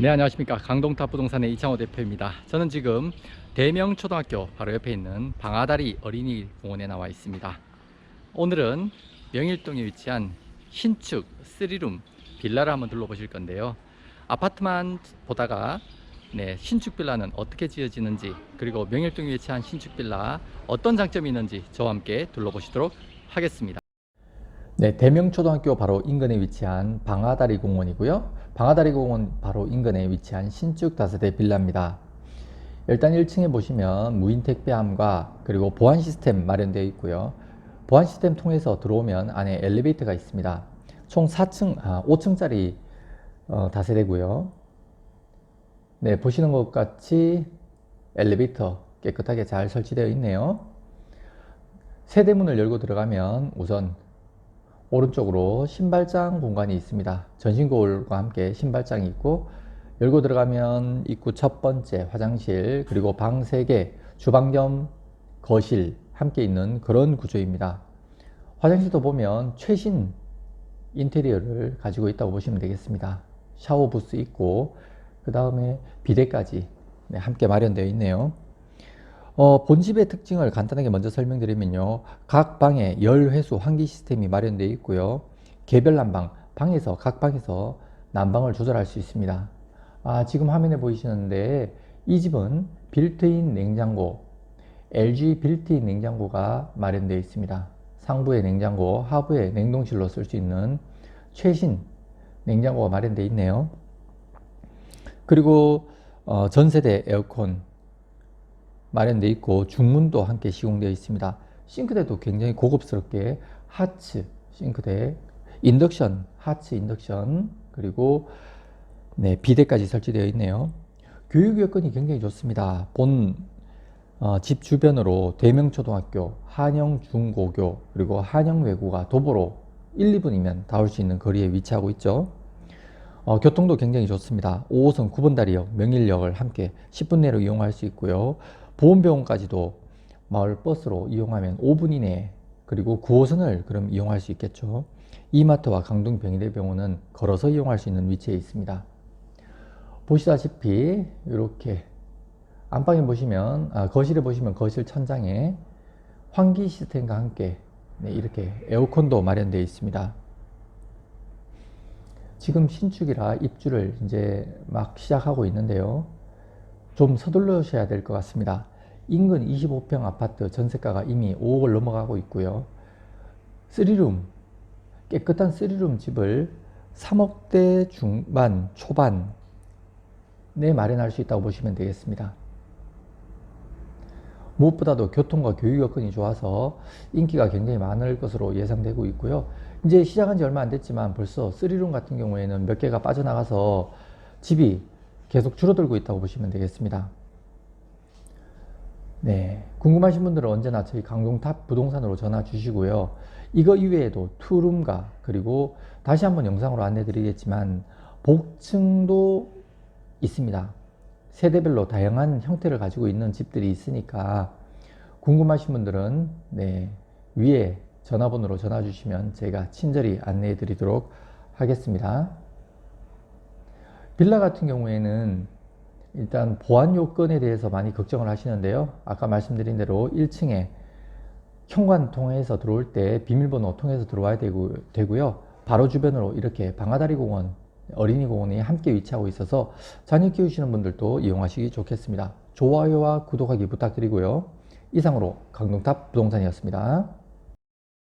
네 안녕하십니까. 강동탑 부동산의 이창호 대표입니다. 저는 지금 대명초등학교 바로 옆에 있는 방아다리 어린이 공원에 나와 있습니다. 오늘은 명일동에 위치한 신축 3룸 빌라를 한번 둘러보실 건데요. 아파트만 보다가 네, 신축 빌라는 어떻게 지어지는지 그리고 명일동에 위치한 신축 빌라 어떤 장점이 있는지 저와 함께 둘러보시도록 하겠습니다. 네, 대명초등학교 바로 인근에 위치한 방아다리 공원이고요. 방아다리 공원 바로 인근에 위치한 신축 다세대 빌라입니다. 일단 1층에 보시면 무인 택배함과 그리고 보안 시스템 마련되어 있고요. 보안 시스템 통해서 들어오면 안에 엘리베이터가 있습니다. 총 4층, 아, 5층짜리 어, 다세대고요. 네, 보시는 것 같이 엘리베이터 깨끗하게 잘 설치되어 있네요. 세대문을 열고 들어가면 우선 오른쪽으로 신발장 공간이 있습니다. 전신 거울과 함께 신발장이 있고 열고 들어가면 입구 첫 번째 화장실 그리고 방 3개 주방 겸 거실 함께 있는 그런 구조입니다. 화장실도 보면 최신 인테리어를 가지고 있다고 보시면 되겠습니다. 샤워 부스 있고 그 다음에 비데까지 네, 함께 마련되어 있네요. 어, 본집의 특징을 간단하게 먼저 설명드리면요. 각 방에 열 회수 환기 시스템이 마련되어 있고요. 개별 난방, 방에서 각 방에서 난방을 조절할 수 있습니다. 아, 지금 화면에 보이시는데 이 집은 빌트인 냉장고, LG 빌트인 냉장고가 마련되어 있습니다. 상부의 냉장고, 하부의 냉동실로 쓸 수 있는 최신 냉장고가 마련되어 있네요. 그리고 어, 전세대 에어컨 마련되어 있고 중문도 함께 시공되어 있습니다. 싱크대도 굉장히 고급스럽게 하츠 싱크대, 인덕션, 하츠 인덕션 그리고 네, 비대까지 설치되어 있네요. 교육 여건이 굉장히 좋습니다. 본 어, 집 주변으로 대명초등학교, 한영중고교, 그리고 한영외고가 도보로 1, 2분이면 닿을 수 있는 거리에 위치하고 있죠. 어, 교통도 굉장히 좋습니다. 5호선 9번 다리역, 명일역을 함께 10분 내로 이용할 수 있고요. 보험병원까지도 마을 버스로 이용하면 5분 이내에 그리고 9호선을 그럼 이용할 수 있겠죠. 이마트와 강동병의대병원은 걸어서 이용할 수 있는 위치에 있습니다. 보시다시피 이렇게 안방에 보시면 아, 거실에 보시면 거실 천장에 환기 시스템과 함께 네, 이렇게 에어컨도 마련되어 있습니다. 지금 신축이라 입주를 이제 막 시작하고 있는데요. 좀 서둘러셔야 될 것 같습니다. 인근 25평 아파트 전세가가 이미 5억을 넘어가고 있고요. 3룸, 깨끗한 3룸 집을 3억대 중반, 초반에 마련할 수 있다고 보시면 되겠습니다. 무엇보다도 교통과 교육 여건이 좋아서 인기가 굉장히 많을 것으로 예상되고 있고요. 이제 시작한 지 얼마 안 됐지만 벌써 3룸 같은 경우에는 몇 개가 빠져나가서 집이 계속 줄어들고 있다고 보시면 되겠습니다. 네, 궁금하신 분들은 언제나 저희 강동탑 부동산으로 전화 주시고요. 이거 이외에도 투룸과 그리고 다시 한번 영상으로 안내 드리겠지만 복층도 있습니다. 세대별로 다양한 형태를 가지고 있는 집들이 있으니까 궁금하신 분들은 네, 위에 전화번호로 전화 주시면 제가 친절히 안내해 드리도록 하겠습니다. 빌라 같은 경우에는 일단 보안 요건에 대해서 많이 걱정을 하시는데요. 아까 말씀드린 대로 1층에 현관 통해서 들어올 때 비밀번호 통해서 들어와야 되고, 되고요. 바로 주변으로 이렇게 방아다리 공원, 어린이 공원이 함께 위치하고 있어서 자녀 키우시는 분들도 이용하시기 좋겠습니다. 좋아요와 구독하기 부탁드리고요. 이상으로 강동탑 부동산이었습니다.